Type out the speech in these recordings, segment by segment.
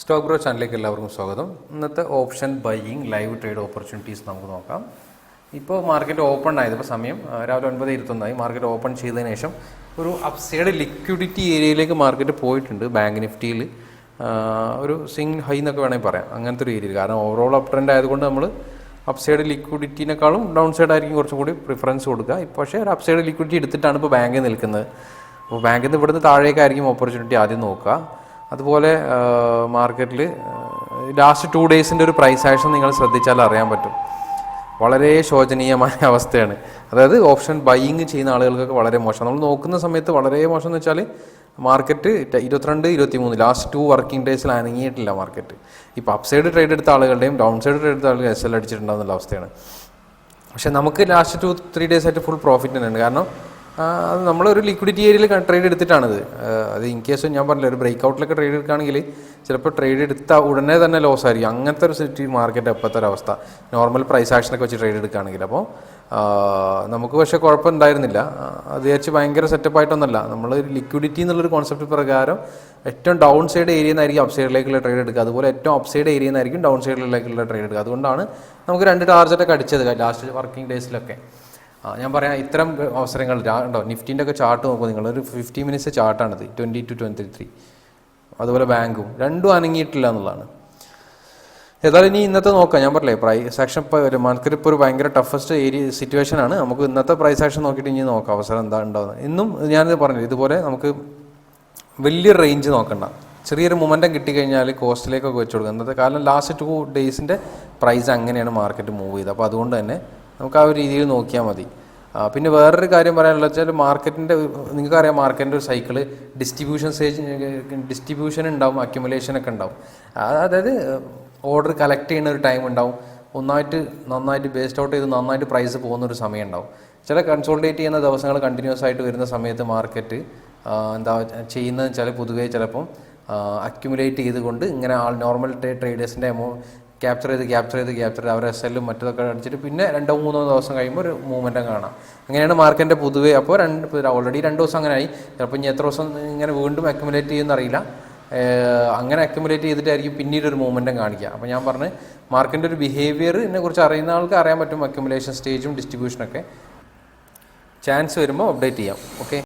Stock grow ചാനലിലേക്ക് എല്ലാവർക്കും സ്വാഗതം. ഇന്നത്തെ option buying live trade opportunities നമുക്ക് നോക്കാം. ഇപ്പോൾ മാർക്കറ്റ് ഓപ്പൺ ആയത് ഇപ്പോൾ സമയം രാവിലെ ഒൻപത് ഇരുപത്തൊന്നായി. മാർക്കറ്റ് ഓപ്പൺ ചെയ്തതിന് ശേഷം ഒരു അപ്സൈഡ് ലിക്വിഡിറ്റി ഏരിയയിലേക്ക് മാർക്കറ്റ് പോയിട്ടുണ്ട് ബാങ്ക് നിഫ്റ്റിയിൽ. ഒരു സിംഗ് ഹൈ എന്നൊക്കെ വേണമെങ്കിൽ പറയാം. അങ്ങനത്തെ ഒരു ഏരിയയിൽ. കാരണം ഓവറോൾ അപ് ട്രെൻഡ് ആയതുകൊണ്ട് നമ്മൾ അപ്സൈഡ് ലിക്വിഡിറ്റിനേക്കാളും ഡൗൺ സൈഡ് ആയിരിക്കും കുറച്ചും കൂടി പ്രിഫറൻസ് കൊടുക്കുക. പക്ഷേ ഒരു അപ്സൈഡ് ലിക്വിഡിറ്റി എടുത്തിട്ടാണ് ഇപ്പോൾ ബാങ്കിൽ നിൽക്കുന്നത്. അപ്പോൾ ബാങ്കിൽ നിന്ന് ഇവിടുന്ന് താഴേക്കായിരിക്കും ഓപ്പർച്യൂണിറ്റി ആദ്യം നോക്കുക. അതുപോലെ മാർക്കറ്റിൽ ലാസ്റ്റ് ടു ഡേയ്സിന്റെ ഒരു പ്രൈസ് ആക്ഷൻ നിങ്ങൾ ശ്രദ്ധിച്ചാൽ അറിയാൻ പറ്റും. വളരെ ശോചനീയമായ അവസ്ഥയാണ്. അതായത് ഓപ്ഷൻ ബൈയിങ് ചെയ്യുന്ന ആളുകൾക്കൊക്കെ വളരെ മോശം. നമ്മൾ നോക്കുന്ന സമയത്ത് വളരെ മോശം എന്ന് വെച്ചാൽ മാർക്കറ്റ് ഇരുപത്തിരണ്ട് ഇരുപത്തി മൂന്ന് ലാസ്റ്റ് ടു വർക്കിംഗ് ഡേയ്സിൽ അനങ്ങിയിട്ടില്ല മാർക്കറ്റ്. ഇപ്പോൾ അപ്സൈഡ് ട്രേഡ് എടുത്ത ആളുകളുടെയും ഡൗൺ സൈഡ് ട്രേഡ് എടുത്ത ആളുകൾ എസ് എൽ അടിച്ചിട്ടുണ്ടാകുന്ന അവസ്ഥയാണ്. പക്ഷേ നമുക്ക് ലാസ്റ്റ് ടു ത്രീ ഡേയ്സ് ആയിട്ട് ഫുൾ പ്രോഫിറ്റ് തന്നെയാണ്. കാരണം അത് നമ്മളൊരു ലിക്വിഡിറ്റി ഏരിയയിൽ ട്രേഡ് എടുത്തിട്ടാണിത്. അത് ഇൻ കേസ് ഞാൻ പറഞ്ഞില്ല ഒരു ബ്രേക്ക് ഔട്ടിലൊക്കെ ട്രേഡ് എടുക്കുകയാണെങ്കിൽ ചിലപ്പോൾ ട്രേഡ് എടുത്ത ഉടനെ തന്നെ ലോസ് ആയിരിക്കും. അങ്ങനത്തെ ഒരു സിറ്റി മാർക്കറ്റ് എപ്പോഴത്തെ ഒരു അവസ്ഥ. നോർമൽ പ്രൈസ് ആക്ഷനൊക്കെ വെച്ച് ട്രേഡ് എടുക്കുകയാണെങ്കിൽ അപ്പോൾ നമുക്ക് പക്ഷേ കുഴപ്പമുണ്ടായിരുന്നില്ല. അത് വിചാരിച്ച് ഭയങ്കര സെറ്റപ്പ് ആയിട്ടൊന്നുമല്ല നമ്മൾ ലിക്വിഡിറ്റി എന്നുള്ളൊരു കോൺസെപ്റ്റ് പ്രകാരം ഏറ്റവും ഡൗൺ സൈഡ് ഏരിയയിൽ നിന്നായിരിക്കും അപ് സൈഡിലേക്കുള്ള ട്രേഡ് എടുക്കുക. അതുപോലെ ഏറ്റവും അപ്സൈഡ് സൈഡ് ഏരിയയിൽ നിന്നായിരിക്കും ഡൗൺ സൈഡിലേക്കുള്ള ട്രേഡ് എടുക്കുക. അതുകൊണ്ടാണ് നമുക്ക് രണ്ട് ടാർജറ്റൊക്കെ അടിച്ചത് ലാസ്റ്റ് വർക്കിംഗ് ഡേയ്സിലൊക്കെ ഞാൻ പറയാം ഇത്തരം അവസരങ്ങൾ ഉണ്ടോ? നിഫ്റ്റിന്റെ ഒക്കെ ചാർട്ട് നോക്കുമ്പോൾ നിങ്ങൾ. ഒരു ഫിഫ്റ്റി മിനിറ്റ്സ് ചാർട്ടാണിത് ട്വന്റി ടു ട്വന്റി ത്രീ അതുപോലെ ബാങ്കും. രണ്ടും അനങ്ങിയിട്ടില്ല എന്നുള്ളതാണ്. ഏതായാലും ഇനി ഇന്നത്തെ നോക്കാം. ഞാൻ പറഞ്ഞില്ലേ പ്രൈസ് ആക്ഷൻ ഇപ്പോൾ മാർക്കറ്റ് ഇപ്പോൾ ഒരു ഭയങ്കര ടഫസ്റ്റ് ഏരിയ സിറ്റുവേഷൻ ആണ്. നമുക്ക് ഇന്നത്തെ പ്രൈസ് ആക്ഷൻ നോക്കിയിട്ട് ഇനി നോക്കാം അവസരം എന്താ ഉണ്ടാവുന്നത്. ഇന്നും ഞാനിത് പറഞ്ഞില്ല ഇതുപോലെ നമുക്ക് വലിയൊരു റേഞ്ച് നോക്കണ്ട. ചെറിയൊരു മൊമെന്റം കിട്ടിക്കഴിഞ്ഞാൽ കോസ്റ്റിലേക്കൊക്കെ വെച്ച് കൊടുക്കുക. ഇന്നത്തെ കാരണം ലാസ്റ്റ് ടു ഡേയ്സിന്റെ പ്രൈസ് അങ്ങനെയാണ് മാർക്കറ്റ് മൂവ് ചെയ്തത്. അപ്പോൾ അതുകൊണ്ട് തന്നെ നമുക്ക് ആ ഒരു രീതിയിൽ നോക്കിയാൽ മതി. പിന്നെ വേറൊരു കാര്യം പറയാനുള്ളത് വെച്ചാൽ മാർക്കറ്റിന്റെ നിങ്ങൾക്കറിയാം മാർക്കറ്റിന്റെ ഒരു സൈക്കിൾ ഡിസ്ട്രിബ്യൂഷൻ സ്റ്റേജ് ഡിസ്ട്രിബ്യൂഷൻ ഉണ്ടാവും അക്യുമുലേഷൻ ഒക്കെ ഉണ്ടാവും. അതായത് ഓർഡർ കളക്ട് ചെയ്യുന്ന ഒരു ടൈം ഉണ്ടാവും. ഒന്നായിട്ട് നന്നായിട്ട് ബേസ്ഡ് ഔട്ട് ചെയ്ത് നന്നായിട്ട് പ്രൈസ് പോകുന്ന ഒരു സമയം ഉണ്ടാവും. ചില കൺസോൾട്ടേറ്റ് ചെയ്യുന്ന ദിവസങ്ങൾ കണ്ടിന്യൂസ് ആയിട്ട് വരുന്ന സമയത്ത് മാർക്കറ്റ് എന്താ ചെയ്യുന്നത് വെച്ചാൽ പൊതുവേ ചിലപ്പം അക്യുമുലേറ്റ് ചെയ്തുകൊണ്ട് ഇങ്ങനെ ആൾ നോർമൽ ട്രേഡേഴ്സിന്റെ എമൗ ക്യാപ്ചർ ചെയ്ത് ക്യാപ്ചർ ചെയ്ത് ക്യാപ്ചർ ചെയ്ത് അവരെ എസ് എല്ലും മറ്റതൊക്കെ അടിച്ചിട്ട് പിന്നെ രണ്ടോ മൂന്നോ ദിവസം കഴിയുമ്പോൾ ഒരു മൂവ്മെന്റും കാണാം. അങ്ങനെയാണ് മാർക്കറ്റിന്റെ പൊതുവെ. അപ്പോൾ രണ്ട് ഓൾറെഡി രണ്ട് ദിവസം അങ്ങനെ ആയി ചിലപ്പോൾ ഇനി എത്ര ദിവസം ഇങ്ങനെ വീണ്ടും അക്യുമുലേറ്റ് ചെയ്യുമെന്ന് അറിയില്ല. ഏഹ് അങ്ങനെ അക്യുമുലേറ്റ് ചെയ്തിട്ടായിരിക്കും പിന്നീട് ഒരു മൂവ്മെന്റും കാണിക്കുക. അപ്പോൾ ഞാൻ പറഞ്ഞ് മാർക്കറ്റിന്റെ ഒരു ബിഹേവിയറിനെ കുറിച്ച് അറിയുന്ന ആൾക്ക് അറിയാൻ പറ്റും അക്യുമുലേഷൻ സ്റ്റേജും ഡിസ്ട്രിബ്യൂഷനൊക്കെ ചാൻസ് വരുമ്പോൾ അപ്ഡേറ്റ് ചെയ്യാം. ഓക്കെ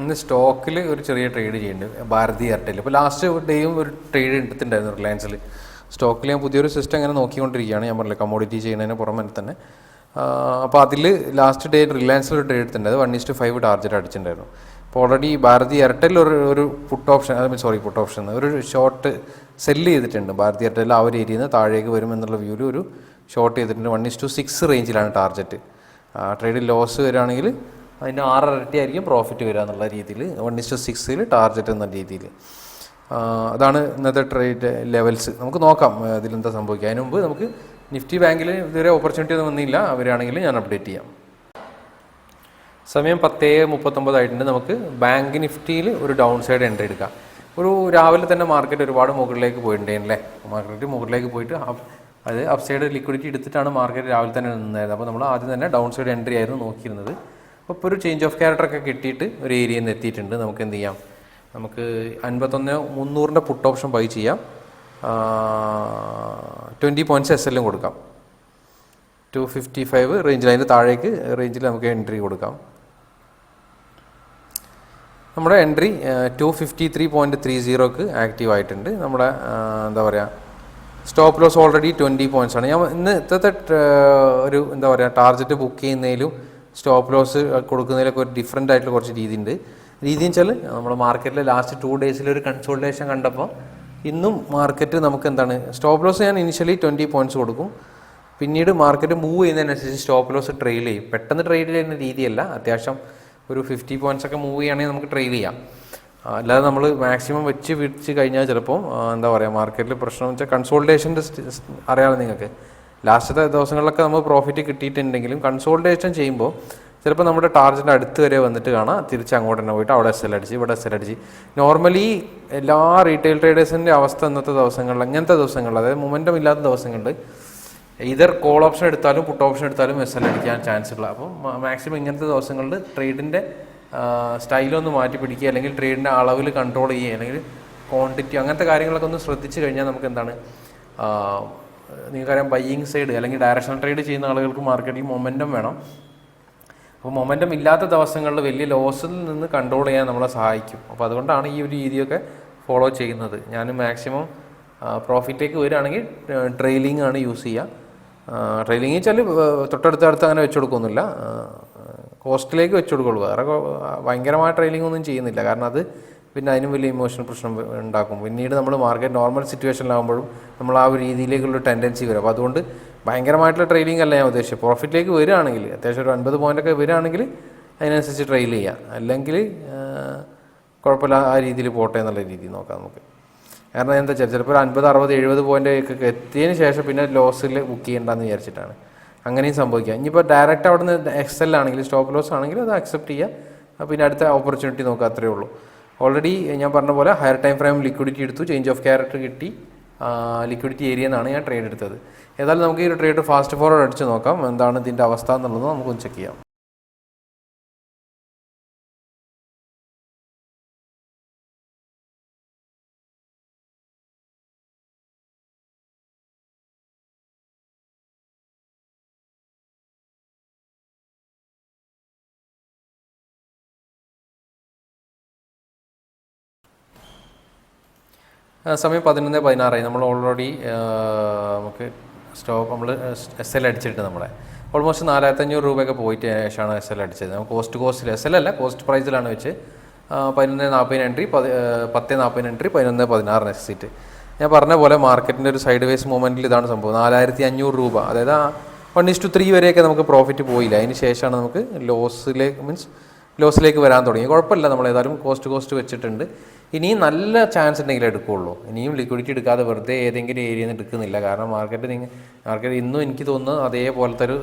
ഇന്ന് സ്റ്റോക്കിൽ ഒരു ചെറിയ ട്രേഡ് ചെയ്യുന്നുണ്ട് ഭാരതി എയർടെൽ ഇപ്പോൾ ലാസ്റ്റ് ഡേയും ഒരു ട്രേഡ് എടുത്തിട്ടുണ്ടായിരുന്നു റിലയൻസിൽ സ്റ്റോക്കിൽ ഞാൻ പുതിയൊരു സിസ്റ്റം ഇങ്ങനെ നോക്കിക്കൊണ്ടിരിക്കുകയാണ്. ഞാൻ പറഞ്ഞില്ല കമോഡിറ്റി ചെയ്യുന്നതിന് പുറമെ തന്നെ. അപ്പോൾ അതിൽ ലാസ്റ്റ് ഡേ റിലയൻസിൽ ഒരു ട്രേഡ് എടുത്തിട്ടുണ്ട്. One is to five target അടിച്ചിട്ടുണ്ടായിരുന്നു. അപ്പോൾ ഓൾറെഡി ഭാരതി എയർടെൽ ഒരു ഒരു put option sorry put option ഒരു ഷോർട്ട് സെല്ല് ചെയ്തിട്ടുണ്ട്. ഭാരതി എയർടെൽ ആ ഒരു ഏരിയയിൽ നിന്ന് താഴേക്ക് വരുമെന്നുള്ള വ്യൂവിൽ ഒരു ഷോർട്ട് ചെയ്തിട്ടുണ്ട്. വൺ ഇസ് ടു സിക്സ് റേഞ്ചിലാണ് ടാർജറ്റ് ട്രേഡിൽ ലോസ് വരികയാണെങ്കിൽ അതിന്റെ ആറ് ഇരട്ടി ആയിരിക്കും പ്രോഫിറ്റ് വരിക എന്നുള്ള രീതിയിൽ വൺ ഇസ്റ്റു സിക്സിൽ ടാർജറ്റ് എന്ന രീതിയിൽ അതാണ് ഇന്നത്തെ ട്രേഡ് ലെവൽസ്. നമുക്ക് നോക്കാം ഇതിലെന്താ സംഭവിക്കുക. അതിന് മുമ്പ് നമുക്ക് നിഫ്റ്റി ബാങ്കിൽ ഇതുവരെ ഓപ്പർച്യൂണിറ്റി ഒന്നും വന്നില്ല. അവരാണെങ്കിൽ ഞാൻ അപ്ഡേറ്റ് ചെയ്യാം. സമയം പത്തേ മുപ്പത്തൊമ്പതായിട്ടുണ്ട് നമുക്ക് ബാങ്ക് നിഫ്റ്റിയിൽ ഒരു ഡൗൺ സൈഡ് എൻട്രി എടുക്കാം. ഒരു രാവിലെ തന്നെ മാർക്കറ്റ് ഒരുപാട് മുകളിലേക്ക് പോയിട്ടുണ്ടായിരുന്നല്ലേ മാർക്കറ്റ് മുകളിലേക്ക് പോയിട്ട് അത് അപ് സൈഡ് ലിക്വിഡിറ്റി എടുത്തിട്ടാണ് മാർക്കറ്റ് രാവിലെ തന്നെ നിന്നായിരുന്നത് അപ്പോൾ നമ്മൾ ആദ്യം തന്നെ ഡൗൺ സൈഡ് എൻട്രി ആയിരുന്നു നോക്കിയിരുന്നത്. അപ്പോൾ ഒരു ചേഞ്ച് ഓഫ് ക്യാരക്ടറൊക്കെ കിട്ടിയിട്ട് ഒരു ഏരിയയിൽ നിന്ന് എത്തിയിട്ടുണ്ട്. നമുക്ക് എന്ത് ചെയ്യാം? നമുക്ക് അൻപത്തൊന്ന് മുന്നൂറിന്റെ പുട്ട് ഓപ്ഷൻ ബൈ ചെയ്യാം. ട്വന്റി പോയിന്റ്സ് എസ് എല്ലും കൊടുക്കാം. ടു ഫിഫ്റ്റി ഫൈവ് റേഞ്ചിൽ അതിന്റെ താഴേക്ക് റേഞ്ചിൽ നമുക്ക് എൻട്രി കൊടുക്കാം. നമ്മുടെ entry two fifty three point three സീറോക്ക് active ആയിട്ടുണ്ട്. നമ്മുടെ എന്താ പറയുക stop loss already twenty points ആണ്. ഞാൻ ഇന്ന് ഇന്നത്തെ ഒരു എന്താ പറയുക ടാർജറ്റ് ബുക്ക് ചെയ്യുന്നതിലും സ്റ്റോപ്പ് ലോസ് കൊടുക്കുന്നതിലൊക്കെ ഒരു ഡിഫറെന്റ് ആയിട്ടുള്ള കുറച്ച് രീതി ഉണ്ട് രീതി വെച്ചാൽ നമ്മുടെ മാർക്കറ്റിലെ ലാസ്റ്റ് ടു ഡേയ്സിൽ ഒരു കൺസോൾട്ടേഷൻ കണ്ടപ്പോൾ ഇന്നും മാർക്കറ്റ് നമുക്ക് എന്താണ് സ്റ്റോപ്പ് ലോസ് ഞാൻ ഇനിഷ്യലി ട്വന്റി പോയിന്റ്സ് കൊടുക്കും. പിന്നീട് മാർക്കറ്റ് മൂവ് ചെയ്യുന്നതിനനുസരിച്ച് സ്റ്റോപ്പ് ലോസ് ട്രെയിൽ ചെയ്യും. പെട്ടെന്ന് ട്രെയിൽ ചെയ്യുന്ന രീതിയല്ല. അത്യാവശ്യം ഒരു ഫിഫ്റ്റി പോയിന്റ്സ് ഒക്കെ മൂവ് ചെയ്യുകയാണെങ്കിൽ നമുക്ക് ട്രെയിൽ ചെയ്യാം. അല്ലാതെ നമ്മൾ മാക്സിമം വെച്ച് വിടിച്ച് കഴിഞ്ഞാൽ ചിലപ്പോൾ എന്താ പറയുക മാർക്കറ്റിൽ പ്രശ്നം വെച്ചാൽ കൺസോൾട്ടേഷന്റെ അറിയാമല്ലോ നിങ്ങൾക്ക്. ലാസ്റ്റത്തെ ദിവസങ്ങളിലൊക്കെ നമ്മൾ പ്രോഫിറ്റ് കിട്ടിയിട്ടുണ്ടെങ്കിലും കൺസോൾട്ടേഷൻ ചെയ്യുമ്പോൾ ചിലപ്പോൾ നമ്മുടെ ടാർജറ്റിന്റെ അടുത്ത് വരെ വന്നിട്ട് കാണാം. തിരിച്ച് അങ്ങോട്ട് തന്നെ പോയിട്ട് അവിടെ എസ് എൽ അടിച്ച് ഇവിടെ എസ് എൽ അടിച്ച്. നോർമലി എല്ലാ റീറ്റെയിൽ ട്രേഡേഴ്സിന്റെ അവസ്ഥ ഇന്നത്തെ ദിവസങ്ങളിൽ അങ്ങനത്തെ ദിവസങ്ങളിൽ അതായത് മൊമെന്റം ഇല്ലാത്ത ദിവസങ്ങളിൽ ഇതർ കോൾ ഓപ്ഷൻ എടുത്താലും പുട്ട് ഓപ്ഷൻ എടുത്താലും എസ് എൽ അടിക്കാൻ ചാൻസ് ഉള്ള. അപ്പം മാക്സിമം ഇങ്ങനത്തെ ദിവസങ്ങളിൽ ട്രേഡിന്റെ സ്റ്റൈലൊന്ന് മാറ്റി പിടിക്കുക അല്ലെങ്കിൽ ട്രേഡിന്റെ അളവിൽ കൺട്രോൾ ചെയ്യുക അല്ലെങ്കിൽ ക്വാണ്ടിറ്റി അങ്ങനത്തെ കാര്യങ്ങളൊക്കെ ഒന്ന് ശ്രദ്ധിച്ചു കഴിഞ്ഞാൽ നമുക്ക് എന്താണ് നിങ്ങൾക്കറിയാം ബയ്യിങ് സൈഡ് അല്ലെങ്കിൽ ഡയറക്ഷണൽ ട്രേഡ് ചെയ്യുന്ന ആളുകൾക്ക് മാർക്കറ്റിൽ മൊമെന്റം വേണം. അപ്പോൾ മൊമെന്റം ഇല്ലാത്ത ദിവസങ്ങളിൽ വലിയ ലോസിൽ നിന്ന് കൺട്രോൾ ചെയ്യാൻ നമ്മളെ സഹായിക്കും. അപ്പോൾ അതുകൊണ്ടാണ് ഈ ഒരു രീതിയൊക്കെ ഫോളോ ചെയ്യുന്നത്. ഞാൻ മാക്സിമം പ്രോഫിറ്റേക്ക് വരികയാണെങ്കിൽ ട്രെയിലിംഗ് ആണ് യൂസ് ചെയ്യുക. ട്രെയിലിംഗ് വെച്ചാൽ തൊട്ടടുത്തടുത്ത് അങ്ങനെ വെച്ച് കൊടുക്കൊന്നുമില്ല കോസ്റ്റിലേക്ക് വെച്ച് കൊടുക്കുള്ളൂ. വേറെ ഭയങ്കരമായ ട്രെയിലിംഗ് ഒന്നും ചെയ്യുന്നില്ല. കാരണം അത് പിന്നെ അതിനും വലിയ ഇമോഷണൽ പ്രശ്നം ഉണ്ടാക്കും. പിന്നീട് നമ്മൾ മാർക്കറ്റ് നോർമൽ സിറ്റുവേഷനിലാകുമ്പോഴും നമ്മൾ ആ ഒരു രീതിയിലേക്കുള്ള ടെൻഡൻസി വരും. അപ്പോൾ അതുകൊണ്ട് ഭയങ്കരമായിട്ടുള്ള ട്രെയിലിംഗ് അല്ല ഞാൻ ഉദ്ദേശിച്ചത്. പ്രോഫിറ്റിലേക്ക് വരികയാണെങ്കിൽ അത്യാവശ്യം ഒരു അൻപത് പോയിന്റൊക്കെ വരികയാണെങ്കിൽ അതിനനുസരിച്ച് ട്രെയിൽ ചെയ്യാം. അല്ലെങ്കിൽ കുഴപ്പമില്ല ആ രീതിയിൽ പോട്ടെ എന്നുള്ള രീതിയിൽ നോക്കാം നമുക്ക്. കാരണം എന്താ വെച്ചാൽ ചിലപ്പോൾ ഒരു അൻപത് അറുപത് എഴുപത് പോയിന്റ് ഒക്കെ എത്തിയതിന് ശേഷം പിന്നെ ലോസിൽ ബുക്ക് ചെയ്യേണ്ടെന്ന് വിചാരിച്ചിട്ടാണ്. അങ്ങനെയും സംഭവിക്കാം. ഇനിയിപ്പോൾ ഡയറക്റ്റ് അവിടെ നിന്ന് എക്സൽ ആണെങ്കിൽ സ്റ്റോപ്പ് ലോസ് ആണെങ്കിൽ അത് അക്സെപ്റ്റ് ചെയ്യുക പിന്നെ അടുത്ത ഓപ്പർച്യൂണിറ്റി നോക്കുക അത്രേ ഉള്ളൂ. ഓൾറെഡി ഞാൻ പറഞ്ഞ പോലെ ഹയർ ടൈം ഫ്രെയിം ലിക്വിഡിറ്റി എടുത്തു ചേഞ്ച് ഓഫ് ക്യാരക്ടർ കിട്ടി. ലിക്വിഡിറ്റി ഏരിയ എന്നാണ് ഞാൻ ട്രേഡ് എടുത്തത്. ഏതായാലും നമുക്ക് ഈ ഒരു ട്രേഡ് ഫാസ്റ്റ് ഫോർവേഡ് അടിച്ച് നോക്കാം. എന്താണ് ഇതിന്റെ അവസ്ഥ എന്നുള്ളത് നമുക്കൊന്ന് ചെക്ക് ചെയ്യാം. സമയം പതിനൊന്ന് പതിനാറായി. നമ്മൾ ഓൾറെഡി നമുക്ക് സ്റ്റോക്ക് നമ്മൾ എസ് എൽ അടിച്ചിട്ട് നമ്മളെ. ഓൾമോസ്റ്റ് നാലായിരത്തി അഞ്ഞൂറ് രൂപയൊക്കെ പോയിട്ട് ശേഷമാണ് എസ് എൽ അടിച്ചത്. നമുക്ക് കോസ്റ്റ് കോസ്റ്റിൽ എസ് എൽ അല്ല കോസ്റ്റ് പ്രൈസിലാണ് വെച്ച് പതിനൊന്ന് നാൽപ്പതിന് എൻട്രി പതി പത്ത് നാൽപ്പതിന് എൻട്രി പതിനൊന്ന് പതിനാറിന് എക്സിറ്റ് ഞാൻ പറഞ്ഞ പോലെ മാർക്കറ്റിന്റെ ഒരു സൈഡ് വേസ് മൂവ്മെന്റിൽ ഇതാണ് സംഭവം. നാലായിരത്തി അഞ്ഞൂറ് രൂപ. അതായത് ആ വൺ ഇസ് ടു ത്രീ വരെയൊക്കെ നമുക്ക് പ്രോഫിറ്റ് പോയില്ല. അതിന് ശേഷമാണ് നമുക്ക് ലോസിലേക്ക് മീൻസ് ലോസിലേക്ക് വരാൻ തുടങ്ങി. കുഴപ്പമില്ല നമ്മൾ ഏതായാലും കോസ്റ്റ് കോസ്റ്റ് വെച്ചിട്ടുണ്ട്. ഇനിയും നല്ല ചാൻസ് ഉണ്ടെങ്കിൽ എടുക്കുകയുള്ളൂ ഇനിയും ലിക്വിഡിറ്റി എടുക്കാതെ വെറുതെ ഏതെങ്കിലും ഏരിയയിൽ നിന്ന് എടുക്കുന്നില്ല. കാരണം മാർക്കറ്റ് നിങ്ങൾ മാർക്കറ്റ് ഇന്നും എനിക്ക് തോന്നുന്നു അതേപോലത്തെ ഒരു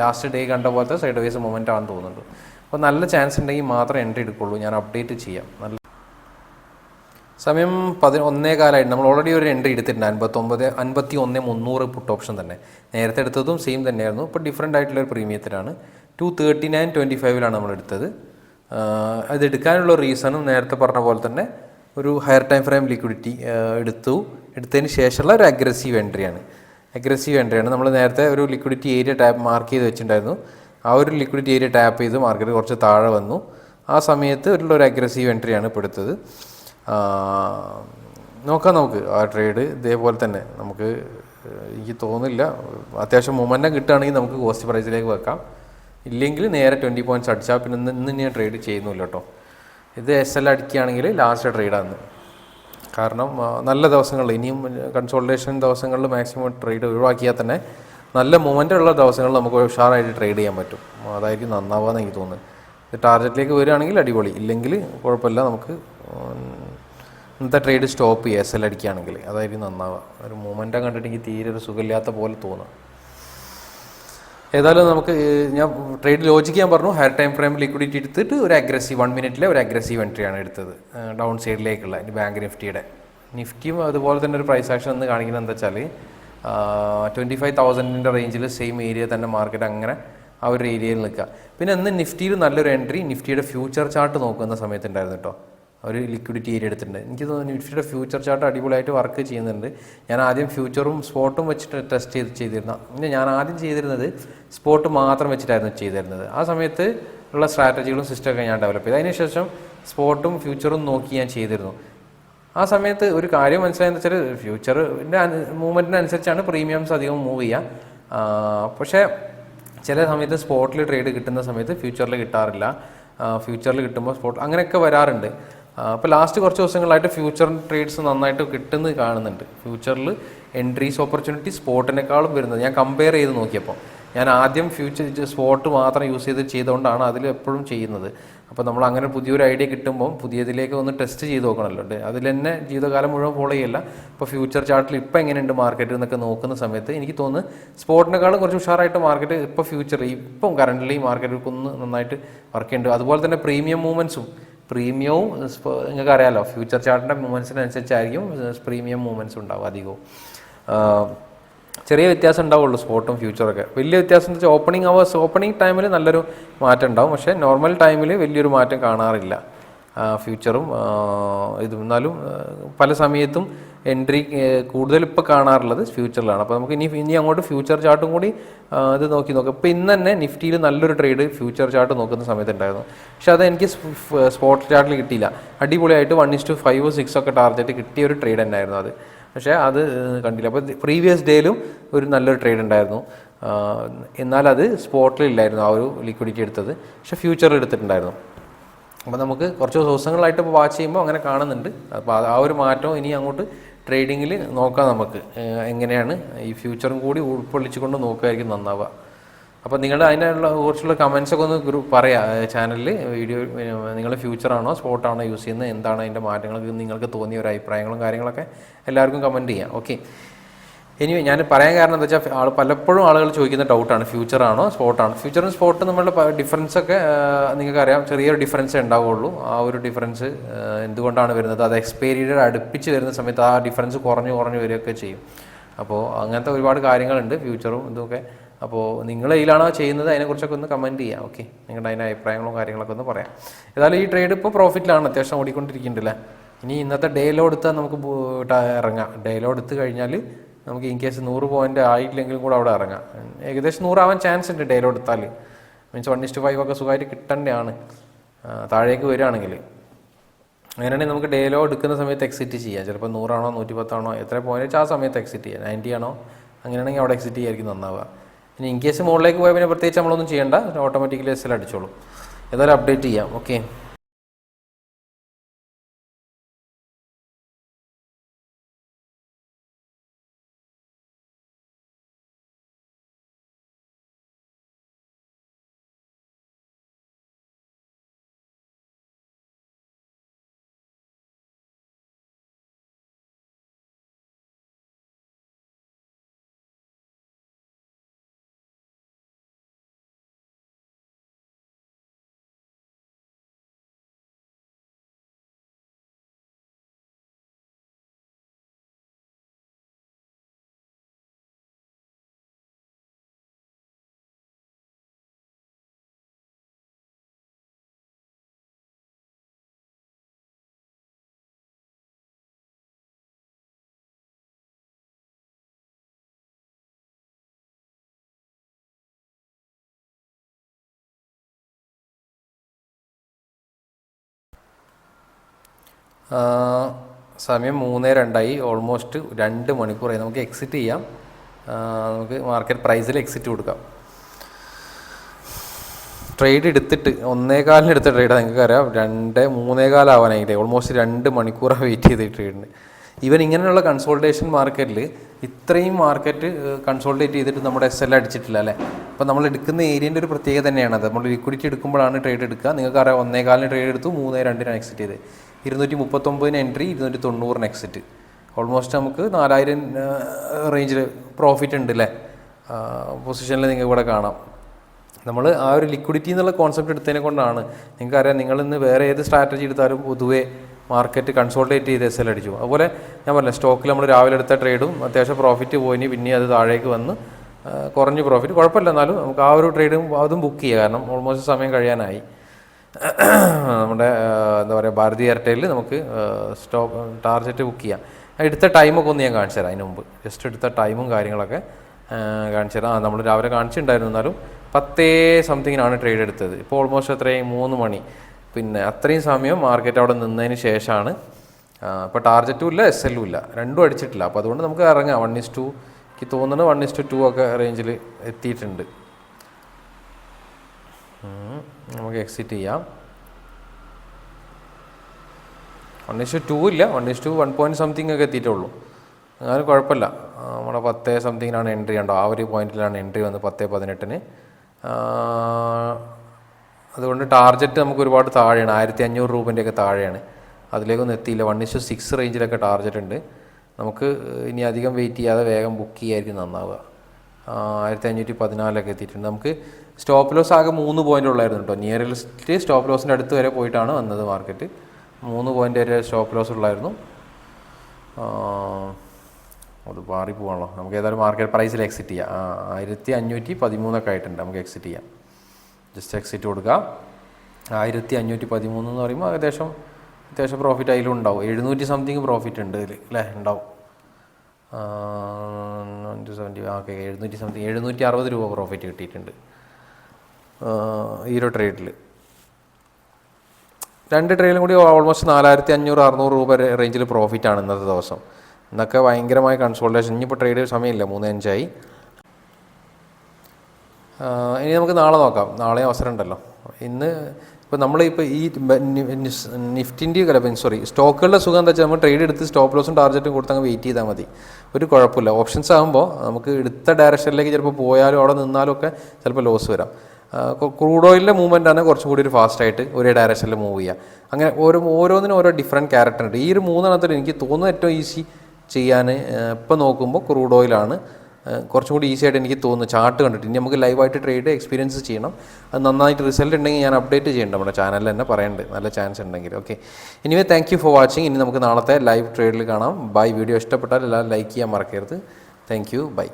ലാസ്റ്റ് ഡേ കണ്ട പോലത്തെ സൈഡ് വൈസ് മൊമെന്റ് ആണെന്ന് തോന്നുന്നുണ്ട്. അപ്പോൾ നല്ല ചാൻസ് ഉണ്ടെങ്കിൽ മാത്രമേ എൻട്രി എടുക്കുള്ളൂ. ഞാൻ അപ്ഡേറ്റ് ചെയ്യാം. നല്ല സമയം പതി ഒന്നേ കാലമായിട്ട് നമ്മൾ ഓൾറെഡി ഒരു എൻട്രി എടുത്തിട്ടുണ്ട്. അൻപത്തൊമ്പത് അൻപത്തി ഒന്ന് മുന്നൂറ് പുട്ട് ഓപ്ഷൻ തന്നെ. നേരത്തെ എടുത്തതും സെയിം തന്നെയായിരുന്നു. ഇപ്പോൾ ഡിഫറെന്റ് ആയിട്ടുള്ള ഒരു പ്രീമിയത്തിലാണ് ടു തേർട്ടി നയൻ ട്വന്റി ഫൈവിലാണ് നമ്മൾ എടുത്തത്. ആഹ് അത് റീസണും നേരത്തെ പറഞ്ഞ പോലെ തന്നെ ഒരു ഹയർ ടൈം ഫ്രെയിം ലിക്വിഡിറ്റി എടുത്തു. എടുത്തതിന് ശേഷമുള്ള ഒരു അഗ്രസീവ് എൻട്രിയാണ് അഗ്രസീവ് എൻട്രിയാണ് നമ്മൾ നേരത്തെ ഒരു ലിക്വിഡിറ്റി ഏരിയ ടാപ്പ് മാർക്ക് ചെയ്ത് വെച്ചിട്ടുണ്ടായിരുന്നു. ആ ഒരു ലിക്വിഡിറ്റി ഏരിയ ടാപ്പ് ചെയ്ത് മാർക്കറ്റ് കുറച്ച് താഴെ വന്നു. ആ സമയത്ത് ഉള്ള ഒരു അഗ്രസീവ് എൻട്രിയാണ് ഇപ്പോൾ എടുത്തത്. നോക്കാം നമുക്ക്. ആ ട്രേഡ് ഇതേപോലെ തന്നെ നമുക്ക് എനിക്ക് തോന്നുന്നില്ല. അത്യാവശ്യം മൊമെന്റം കിട്ടുകയാണെങ്കിൽ നമുക്ക് കോസ്റ്റ് പ്രൈസിലേക്ക് വെക്കാം. ഇല്ലെങ്കിൽ നേരെ ട്വന്റി പോയിന്റ്സ് അടിച്ചാൽ പിന്നെ ഇന്ന് ഞാൻ ട്രേഡ് ചെയ്യുന്നില്ല കേട്ടോ ഇത് എസ് എൽ അടിക്കുകയാണെങ്കിൽ ലാസ്റ്റ് ട്രേഡാണ് കാരണം നല്ല ദിവസങ്ങളിൽ ഇനിയും കൺസോൾട്ടേഷൻ ദിവസങ്ങളിൽ മാക്സിമം ട്രേഡ് ഒഴിവാക്കിയാൽ തന്നെ നല്ല മൊമെന്റ് ഉള്ള ദിവസങ്ങളിൽ നമുക്ക് ഉഷാറായിട്ട് ട്രേഡ് ചെയ്യാൻ പറ്റും. അതായിരിക്കും നന്നാവാന്ന് എനിക്ക് തോന്നുന്നത്. ടാർഗറ്റിലേക്ക് വരികയാണെങ്കിൽ അടിപൊളി. ഇല്ലെങ്കിൽ കുഴപ്പമില്ല നമുക്ക് ഇന്നത്തെ ട്രേഡ് സ്റ്റോപ്പ് ചെയ്യുക എസ് എൽ അടിക്കുകയാണെങ്കിൽ അതായിരിക്കും നന്നാവുക. ഒരു മൂവ്മെന്റാണ് കണ്ടിട്ട് എനിക്ക് തീരെ ഒരു സുഖമില്ലാത്ത പോലെ തോന്നുക. ഏതായാലും നമുക്ക് ഞാൻ ട്രേഡ് ലോജിക്ക് ഞാൻ പറഞ്ഞു. ഹയർ ടൈം ഫ്രെയിം ലിക്വിഡിറ്റി എടുത്തിട്ട് ഒരു അഗ്രസീവ് വൺ മിനിറ്റിലെ ഒരു അഗ്രസീവ് എൻട്രിയാണ് എടുത്തത്. ഡൗൺ സൈഡിലേക്കുള്ള ബാങ്ക് നിഫ്റ്റിയുടെ നിഫ്റ്റിയും അതുപോലെ തന്നെ ഒരു പ്രൈസ് ആക്ഷൻ എന്ന് കാണിക്കുന്നത് എന്താ വെച്ചാൽ ട്വന്റി ഫൈവ് തൗസൻഡിന്റെ റേഞ്ചിൽ സെയിം ഏരിയ തന്നെ മാർക്കറ്റ് അങ്ങനെ ആ ഒരു ഏരിയയിൽ നിൽക്കുക. പിന്നെ ഇന്ന് നിഫ്റ്റിയിൽ നല്ലൊരു എൻട്രി നിഫ്റ്റിയുടെ ഫ്യൂച്ചർ ചാർട്ട് നോക്കുന്ന സമയത്തുണ്ടായിരുന്നു കേട്ടോ ഒരു ലിക്വിഡിറ്റി ഏരിയ എടുത്തിട്ടുണ്ട്. എനിക്ക് തോന്നുന്നു നിഫ്റ്റിയുടെ ഫ്യൂച്ചർ ചാർട്ട് അടിപൊളിയായിട്ട് വർക്ക് ചെയ്യുന്നുണ്ട്. ഞാൻ ആദ്യം ഫ്യൂച്ചറും സ്പോട്ടും വെച്ചിട്ട് ടെസ്റ്റ് ചെയ്ത് ചെയ്തിരുന്ന ഞാൻ ആദ്യം ചെയ്തിരുന്നത് സ്പോട്ട് മാത്രം വെച്ചിട്ടായിരുന്നു ചെയ്തിരുന്നത്. ആ സമയത്ത് ഉള്ള സ്ട്രാറ്റജികളും സിസ്റ്റമൊക്കെ ഞാൻ ഡെവലപ്പ് ചെയ്തു. അതിനുശേഷം സ്പോട്ടും ഫ്യൂച്ചറും നോക്കി ഞാൻ ചെയ്തിരുന്നു. ആ സമയത്ത് ഒരു കാര്യം മനസ്സിലായെന്ന് വെച്ചാൽ ഫ്യൂച്ചറിന്റെ മൂവ്മെന്റിനനുസരിച്ചാണ് പ്രീമിയംസ് അധികം മൂവ് ചെയ്യുക. പക്ഷേ ചില സമയത്ത് സ്പോട്ടിൽ ട്രേഡ് കിട്ടുന്ന സമയത്ത് ഫ്യൂച്ചറിൽ കിട്ടാറില്ല. ഫ്യൂച്ചറിൽ കിട്ടുമ്പോൾ സ്പോട്ട് അങ്ങനെയൊക്കെ വരാറുണ്ട്. അപ്പോൾ ലാസ്റ്റ് കുറച്ച് ദിവസങ്ങളായിട്ട് ഫ്യൂച്ചർ ട്രേഡ്സ് നന്നായിട്ട് കിട്ടുന്നത് കാണുന്നുണ്ട്. ഫ്യൂച്ചറിൽ എൻട്രീസ് ഓപ്പർച്യൂണിറ്റി സ്പോട്ടിനേക്കാളും വരുന്നത്. ഞാൻ കമ്പയർ ചെയ്ത് നോക്കിയപ്പോൾ ഞാൻ ആദ്യം ഫ്യൂച്ചർ സ്പോട്ട് മാത്രം യൂസ് ചെയ്ത് ചെയ്തുകൊണ്ടാണ് അതിൽ എപ്പോഴും ചെയ്യുന്നത്. അപ്പോൾ നമ്മൾ അങ്ങനെ പുതിയൊരു ഐഡിയ കിട്ടുമ്പോൾ പുതിയതിലേക്ക് ഒന്ന് ടെസ്റ്റ് ചെയ്ത് നോക്കണമല്ലോ അതിൽ തന്നെ ജീവിതകാലം മുഴുവൻ ഫോളോ ചെയ്യില്ല. ഇപ്പോൾ ഫ്യൂച്ചർ ചാർട്ടിൽ ഇപ്പോൾ എങ്ങനെയുണ്ട് മാർക്കറ്റ് എന്നൊക്കെ നോക്കുന്ന സമയത്ത് എനിക്ക് തോന്നുന്നു സ്പോട്ടിനേക്കാളും കുറച്ച് ഉഷാറായിട്ട് മാർക്കറ്റ് ഇപ്പോൾ ഫ്യൂച്ചർ ഇപ്പം കറന്റ് മാർക്കറ്റ് ഒന്ന് നന്നായിട്ട് വർക്ക് ചെയ്യുന്നുണ്ട്. അതുപോലെ തന്നെ പ്രീമിയം മൂവ്മെന്റ്സും പ്രീമിയവും നിങ്ങൾക്ക് അറിയാലോ ഫ്യൂച്ചർ ചാർട്ടിന്റെ മൂവ്മെന്റ്സിനനുസരിച്ചായിരിക്കും പ്രീമിയം മൂവ്മെന്റ്സ് ഉണ്ടാവും അധികവും. ചെറിയ വ്യത്യാസം ഉണ്ടാവുള്ളൂ സ്പോട്ടും ഫ്യൂച്ചറൊക്കെ വലിയ വ്യത്യാസം എന്ന് വെച്ചാൽ ഓപ്പണിംഗ് അവേഴ്സ് ഓപ്പണിംഗ് ടൈമിൽ നല്ലൊരു മാറ്റം ഉണ്ടാവും. പക്ഷേ നോർമൽ ടൈമിൽ വലിയൊരു മാറ്റം കാണാറില്ല. ഫ്യൂച്ചറും ഇതും എന്നാലും പല സമയത്തും എൻട്രി കൂടുതൽ ഇപ്പോൾ കാണാറുള്ളത് ഫ്യൂച്ചറിലാണ് അപ്പോൾ നമുക്ക് ഇനി ഇനി അങ്ങോട്ട് ഫ്യൂച്ചർ ചാർട്ടും കൂടി ഇത് നോക്കി നോക്കാം. ഇപ്പോൾ ഇന്ന് തന്നെ നിഫ്റ്റിയിൽ നല്ലൊരു ട്രേഡ് ഫ്യൂച്ചർ ചാർട്ട് നോക്കുന്ന സമയത്ത് ഉണ്ടായിരുന്നു. പക്ഷേ അത് എനിക്ക് സ്പോട്ട് ചാർട്ടിൽ കിട്ടിയില്ല. അടിപൊളിയായിട്ട് one is to five six ഒക്കെ ടാർഗറ്റ് കിട്ടിയ ഒരു ട്രേഡ് തന്നെയായിരുന്നു അത്. പക്ഷേ അത് കണ്ടില്ല. അപ്പോൾ പ്രീവിയസ് ഡേയിലും ഒരു നല്ലൊരു ട്രേഡ് ഉണ്ടായിരുന്നു. എന്നാൽ അത് സ്പോട്ടിലില്ലായിരുന്നു ആ ഒരു ലിക്വിഡിറ്റി എടുത്തത്. പക്ഷേ ഫ്യൂച്ചറിൽ എടുത്തിട്ടുണ്ടായിരുന്നു. അപ്പോൾ നമുക്ക് കുറച്ച് ദിവസങ്ങളായിട്ട് ഇപ്പോൾ വാച്ച് ചെയ്യുമ്പോൾ അങ്ങനെ കാണുന്നുണ്ട്. അപ്പോൾ ആ ഒരു മാറ്റം ഇനി അങ്ങോട്ട് ട്രേഡിങ്ങിൽ നോക്കാം നമുക്ക്. എങ്ങനെയാണ് ഈ ഫ്യൂച്ചറും കൂടി ഉൾക്കൊള്ളിച്ചുകൊണ്ട് നോക്കുകയായിരിക്കും നന്നാവുക. അപ്പോൾ നിങ്ങളുടെ അതിനുള്ള കുറച്ചുള്ള കമൻസൊക്കെ ഒന്ന് ഗ്രൂപ്പ് പറയാം. ചാനലിൽ വീഡിയോ നിങ്ങൾ ഫ്യൂച്ചറാണോ സ്പോട്ടാണോ യൂസ് ചെയ്യുന്നത് എന്താണ് അതിന്റെ മാറ്റങ്ങൾക്ക് നിങ്ങൾക്ക് തോന്നിയ ഒരു അഭിപ്രായങ്ങളും കാര്യങ്ങളൊക്കെ എല്ലാവർക്കും കമന്റ് ചെയ്യാം. ഓക്കെ ഇനി ഞാൻ പറയാൻ കാരണം എന്താ വെച്ചാൽ ആൾ പലപ്പോഴും ആളുകൾ ചോദിക്കുന്ന ഡൗട്ടാണ് ഫ്യൂച്ചറാണോ സ്പോട്ടാണോ ഫ്യൂച്ചറും സ്പോട്ടും നമ്മളുടെ ഡിഫറൻസ് ഒക്കെ നിങ്ങൾക്കറിയാം. ചെറിയൊരു ഡിഫറൻസ് ഉണ്ടാവുള്ളൂ. ആ ഒരു ഡിഫറൻസ് എന്തുകൊണ്ടാണ് വരുന്നത്? അത് എക്സ്പീരിയഡ് അടുപ്പിച്ച് വരുന്ന സമയത്ത് ആ ഡിഫറൻസ് കുറഞ്ഞു കുറഞ്ഞു വരികയൊക്കെ ചെയ്യും. അപ്പോൾ അങ്ങനത്തെ ഒരുപാട് കാര്യങ്ങളുണ്ട്. ഫ്യൂച്ചറും ഇതൊക്കെ. അപ്പോൾ നിങ്ങൾ ഇതിലാണോ ചെയ്യുന്നത്? അതിനെക്കുറിച്ചൊക്കെ ഒന്ന് കമന്റ് ചെയ്യാം. ഓക്കെ നിങ്ങളുടെ അതിന്റെ അഭിപ്രായങ്ങളും കാര്യങ്ങളൊക്കെ ഒന്ന് പറയാം. ഏതായാലും ഈ ട്രേഡ് ഇപ്പോൾ പ്രോഫിറ്റിലാണ് അത്യാവശ്യം ഓടിക്കൊണ്ടിരിക്കുന്നുണ്ടല്ലേ ഇനി ഇന്നത്തെ ഡേയിലോ എടുത്താൽ നമുക്ക് ഇറങ്ങാം. ഡേയിലോ എടുത്തു കഴിഞ്ഞാൽ നമുക്ക് ഇൻ കേസ് നൂറ് പോയിന്റ് ആയിട്ടില്ലെങ്കിലും കൂടെ അവിടെ ഇറങ്ങാം. ഏകദേശം നൂറാവാൻ ചാൻസ് ഉണ്ട് ഡേലോ എടുത്താൽ മീൻസ് വൺ ഇസ്റ്റ് ഫൈവ് ഒക്കെ സുഖമായിട്ട് കിട്ടേണ്ടതാണ്. താഴേക്ക് വരികയാണെങ്കിൽ. അങ്ങനെയാണെങ്കിൽ നമുക്ക് ഡേലോ എടുക്കുന്ന സമയത്ത് എക്സിറ്റ് ചെയ്യാം. ചിലപ്പോൾ നൂറാണോ നൂറ്റി പത്താണോ എത്ര പോയിന്റ് വെച്ചാൽ ആ സമയത്ത് എക്സിറ്റ് ചെയ്യാം. നയന്റി ആണോ അങ്ങനെയാണെങ്കിൽ അവിടെ എക്സിറ്റ് ചെയ്യായിരിക്കും നന്നാവുക. ഇനി ഇൻ കേസ് മുകളിലേക്ക് പോയാൽ പിന്നെ പ്രത്യേകിച്ച് നമ്മളൊന്നും ചെയ്യേണ്ട. ഓട്ടോമാറ്റിക്കലി എസ് എൽ അടിച്ചോളൂ. ഏതായാലും അപ്ഡേറ്റ് ചെയ്യാം. ഓക്കെ സമയം മൂന്ന് രണ്ടായി ഓൾമോസ്റ്റ് രണ്ട് മണിക്കൂറായി. നമുക്ക് എക്സിറ്റ് ചെയ്യാം. നമുക്ക് മാർക്കറ്റ് പ്രൈസിൽ എക്സിറ്റ് കൊടുക്കാം. ട്രേഡ് എടുത്തിട്ട് ഒന്നേകാലിന് എടുത്ത ട്രേഡ് നിങ്ങൾക്ക് അറിയാം രണ്ട് മൂന്നേകാലാവാനായിട്ട് ഓൾമോസ്റ്റ് രണ്ട് മണിക്കൂറാണ് വെയിറ്റ് ചെയ്ത് ട്രേഡിന് ഈവൻ ഇങ്ങനെയുള്ള കൺസോൾട്ടേഷൻ മാർക്കറ്റിൽ ഇത്രയും മാർക്കറ്റ് കൺസോൾട്ടേറ്റ് ചെയ്തിട്ട് നമ്മുടെ എസ് എൽ അടിച്ചിട്ടില്ല അല്ലേ? അപ്പോൾ നമ്മൾ എടുക്കുന്ന ഏരിയന്റെ ഒരു പ്രത്യേകത തന്നെയാണ് നമ്മൾ ലിക്വിഡിറ്റി എടുക്കുമ്പോഴാണ് ട്രേഡ് എടുക്കുക. നിങ്ങൾക്ക് അറിയാം ഒന്നേകാലിന് ട്രേഡ് എടുത്തു മൂന്നേ രണ്ടിനാണ് എക്സിറ്റ് ചെയ്ത്. ഇരുന്നൂറ്റി മുപ്പത്തൊമ്പതിന് എൻട്രി ഇരുന്നൂറ്റി തൊണ്ണൂറിന് എക്സിറ്റ് ഓൾമോസ്റ്റ് നമുക്ക് നാലായിരം റേഞ്ചിൽ പ്രോഫിറ്റ് ഉണ്ട് അല്ലേ പൊസിഷനിൽ നിങ്ങൾക്ക് ഇവിടെ കാണാം. നമ്മൾ ആ ഒരു ലിക്വിഡിറ്റി എന്നുള്ള കോൺസെപ്റ്റ് എടുത്തതിനെ കൊണ്ടാണ്. നിങ്ങൾക്കറിയാം നിങ്ങൾ ഇന്ന് വേറെ ഏത് സ്ട്രാറ്റജി എടുത്താലും പൊതുവേ മാർക്കറ്റ് കൺസോൾട്ടേറ്റ് ചെയ്ത് എസ് എൽ അടിച്ചു. അതുപോലെ ഞാൻ പറഞ്ഞില്ല സ്റ്റോക്കിൽ നമ്മൾ രാവിലെ എടുത്ത ട്രേഡും അത്യാവശ്യം പ്രോഫിറ്റ് പോയിന് പിന്നെ അത് താഴേക്ക് വന്ന് കുറഞ്ഞ് പ്രോഫിറ്റ് കുഴപ്പമില്ല എന്നാലും നമുക്ക് ആ ഒരു ട്രേഡും അതും ബുക്ക് ചെയ്യുക കാരണം ഓൾമോസ്റ്റ് സമയം കഴിയാനായി. നമ്മുടെ എന്താ പറയുക ഭാരതി എയർടെലിൽ നമുക്ക് സ്റ്റോപ്പ് ടാർജറ്റ് ബുക്ക് ചെയ്യാം. എടുത്ത ടൈമൊക്കെ ഒന്ന് ഞാൻ കാണിച്ചു തരാം അതിന് മുമ്പ്. ജസ്റ്റ് എടുത്ത ടൈമും കാര്യങ്ങളൊക്കെ കാണിച്ചു തരാം. ആ നമ്മൾ രാവിലെ കാണിച്ചിട്ടുണ്ടായിരുന്നു. എന്നാലും പത്തേ സംതിങ്ങിനാണ് ട്രേഡ് എടുത്തത്. ഇപ്പോൾ ഓൾമോസ്റ്റ് അത്രയും മൂന്ന് മണി. പിന്നെ അത്രയും സമയം മാർക്കറ്റ് അവിടെ നിന്നതിന് ശേഷമാണ്. ഇപ്പോൾ ടാർജറ്റും ഇല്ല എസ് എല്ലും ഇല്ല. രണ്ടും അടിച്ചിട്ടില്ല. അപ്പോൾ അതുകൊണ്ട് നമുക്ക് ഇറങ്ങാം. വൺ ഇസ് ടു എനിക്ക് തോന്നുന്നത് വൺ ഇസ് ടു ടു ഒക്കെ റേഞ്ചിൽ എത്തിയിട്ടുണ്ട്. നമുക്ക് എക്സിറ്റ് ചെയ്യാം. വൺ ഇസ് ടു ഇല്ല. One is to one point something ഒക്കെ എത്തിയിട്ടുള്ളൂ. എന്നാലും കുഴപ്പമില്ല. നമ്മുടെ പത്തേ സംതിങ്ങിനാണ് എൻട്രി ഉണ്ടോ ആ ഒരു പോയിന്റിലാണ് എൻട്രി വന്നത് പത്തേ പതിനെട്ടിന്. അതുകൊണ്ട് ടാർജറ്റ് നമുക്ക് ഒരുപാട് താഴെയാണ്. ആയിരത്തി അഞ്ഞൂറ് രൂപേന്റെയൊക്കെ താഴെയാണ്. അതിലേക്കൊന്നും എത്തിയില്ല. വൺ ഇഷ് സിക്സ് റേഞ്ചിലൊക്കെ ടാർജറ്റ് ഉണ്ട്. നമുക്ക് ഇനി അധികം വെയിറ്റ് ചെയ്യാതെ വേഗം ബുക്ക് ചെയ്യായിരിക്കും നന്നാവുക. ആയിരത്തി അഞ്ഞൂറ്റി പതിനാലൊക്കെ എത്തിയിട്ടുണ്ട്. നമുക്ക് സ്റ്റോപ്പ് ലോസ് ആകെ മൂന്ന് പോയിന്റ് ഉള്ളായിരുന്നു കേട്ടോ നിയറസ്റ്റ് സ്റ്റോപ്പ് ലോസിന്റെ അടുത്ത് വരെ പോയിട്ടാണ് വന്നത് മാർക്കറ്റ് മൂന്ന് പോയിന്റ് വരെ സ്റ്റോപ്പ് ലോസ് ഉള്ളായിരുന്നു. അത് മാറി പോകണല്ലോ നമുക്ക് ഏതായാലും മാർക്കറ്റ് പ്രൈസിൽ എക്സിറ്റ് ചെയ്യാം. ആ, ആയിരത്തി അഞ്ഞൂറ്റി പതിമൂന്നൊക്കെ ആയിട്ടുണ്ട്. നമുക്ക് എക്സിറ്റ് ചെയ്യാം. ജസ്റ്റ് എക്സിറ്റ് കൊടുക്കുക ആയിരത്തി അഞ്ഞൂറ്റി പതിമൂന്ന് എന്ന് പറയുമ്പോൾ ഏകദേശം അത്യാവശ്യം പ്രോഫിറ്റ് അതിലും ഉണ്ടാവും. എഴുന്നൂറ്റി സംതിങ് പ്രോഫിറ്റ് ഉണ്ട് ഇതിൽ അല്ലേ? ഉണ്ടാവും. സെവന്റി ഓക്കെ എഴുന്നൂറ്റി സംതിങ് എഴുന്നൂറ്റി അറുപത് രൂപ പ്രോഫിറ്റ് കിട്ടിയിട്ടുണ്ട്. ആ, ഈ ട്രേഡിൽ രണ്ട് ട്രേഡിലും കൂടി ഓൾമോസ്റ്റ് നാലായിരത്തി അഞ്ഞൂറ് അറുന്നൂറ് രൂപ റേഞ്ചിൽ പ്രോഫിറ്റാണ് ഇന്നത്തെ ദിവസം. ഇന്നൊക്കെ ഭയങ്കരമായ കൺസോൾട്ടേഷൻ ഇനിയിപ്പോൾ ട്രേഡ് സമയമില്ല. മൂന്ന് അഞ്ചായി. ഇനി നമുക്ക് നാളെ നോക്കാം. നാളെ അവസരം ഉണ്ടല്ലോ. ഇന്ന് ഇപ്പോൾ നമ്മളിപ്പോൾ ഈ നിഫ്റ്റിന്റെ അല്ല സോറി സ്റ്റോക്കുകളുടെ സുഖം എന്താ വെച്ചാൽ നമ്മൾ ട്രേഡ് എടുത്ത് സ്റ്റോപ്പ് ലോസും ടാർജറ്റും കൊടുത്ത് അങ്ങ് വെയിറ്റ് ചെയ്താൽ മതി. ഒരു കുഴപ്പമില്ല. ഓപ്ഷൻസ് ആകുമ്പോൾ നമുക്ക് എടുത്ത ഡയറക്ഷനിലേക്ക് ചിലപ്പോൾ പോയാലും അവിടെ നിന്നാലും ഒക്കെ ചിലപ്പോൾ ലോസ് വരാം. ക്രൂഡ് ഓയിലിന്റെ മൂവ്മെന്റ് ആണ് കുറച്ചും കൂടി ഒരു ഫാസ്റ്റായിട്ട് ഒരേ ഡയറക്ഷനിൽ മൂവ് ചെയ്യുക അങ്ങനെ ഓരോ ഓരോന്നിനും ഓരോ ഡിഫറെന്റ് ക്യാരക്ടർ ഉണ്ട്. ഈ ഒരു മൂന്നെണ്ണത്തിൽ എനിക്ക് തോന്നുന്നു ഏറ്റവും ഈസി ചെയ്യാൻ ഇപ്പം നോക്കുമ്പോൾ ക്രൂഡ് ഓയിലാണ് കുറച്ചും കൂടി ഈസി ആയിട്ട് എനിക്ക് തോന്നുന്നു. ചാർട്ട് കണ്ടിട്ട് ഇനി നമുക്ക് ലൈവായിട്ട് ട്രേഡ് എക്സ്പീരിയൻസ് ചെയ്യണം. അത് നന്നായിട്ട് റിസൾട്ട് ഉണ്ടെങ്കിൽ ഞാൻ അപ്ഡേറ്റ് ചെയ്യേണ്ട. നമ്മുടെ ചാനലിൽ തന്നെ പറയേണ്ടത് നല്ല ചാൻസ് ഉണ്ടെങ്കിൽ. Okay anyway thank you for watching ഇനി നമുക്ക് നാളത്തെ ലൈവ് ട്രേഡിൽ കാണാം. ബൈ വീഡിയോ ഇഷ്ടപ്പെട്ടാൽ എല്ലാവരും ലൈക്ക് ചെയ്യാൻ മറക്കരുത്. Thank you by